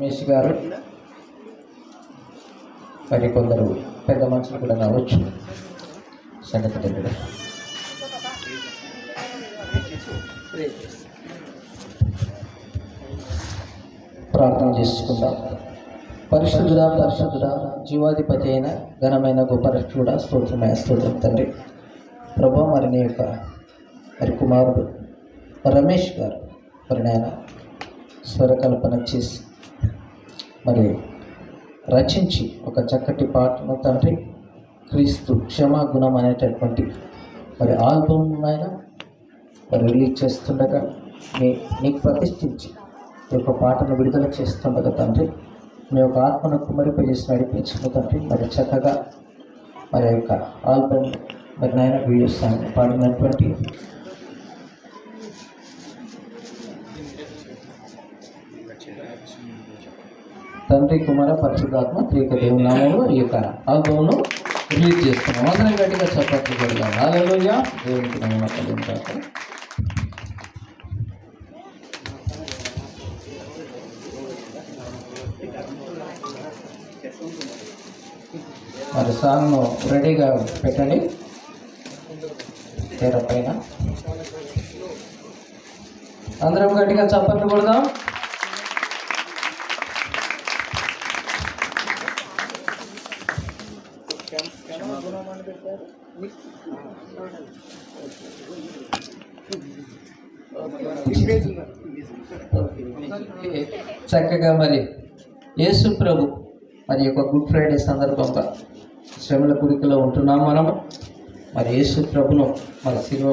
రమేష్ గారు. మరి కొందరు పెద్ద మనుషులు కూడా రావచ్చు సంగతి తెలియదు. ప్రార్థన చేసుకుందాం. పరిశుద్ధుడ పరిశుద్ధుడ జీవాధిపతి అయిన ఘనమైన గొప్ప రక్షుడా స్తోత్రమయ స్తోత్రం తండ్రి. ప్రభా మరి నీ యొక్క మరి కుమారుడు రమేష్ గారు. మరి నాయన స్వరకల్పన చేసి మరి రచించి ఒక చక్కటి పాటను తండ్రి క్రీస్తు క్షమాగుణం అనేటటువంటి మరి ఆల్బమ్ ఆయన మరి రిలీజ్ చేస్తుండగా మీ నీకు ప్రతిష్ఠించి ఈ యొక్క పాటను విడుదల చేస్తుండగా తండ్రి మీ యొక్క ఆత్మను కుమరిపై చేసి నడిపించిన తండ్రి. మరి చక్కగా మరి యొక్క ఆల్బమ్ మరి నాయన వీడియోస్ ఆయన పాడినటువంటి తండ్రి కుమార పరిశుద్ధాత్మ త్రిక దేవుని నామంలో ఈ యొక్క ఆల్బమ్ను రిలీజ్ చేస్తున్నాం. అందరం గట్టిగా చప్పట్లు కొడదాం హాలలోయ దేవునికి నమ్మకం కాక మరి సాంగ్ను రెడీగా పెట్టండి. తెర పైన. అందరం గట్టిగా చప్పట్లు కొడదాం చక్కగా మరి యేసు ప్రభు మరి యొక్క గుడ్ ఫ్రైడే సందర్భంగా శ్రమల కుడికలో ఉంటున్నాం మనము. మరి యేసు ప్రభును మరి శిలువ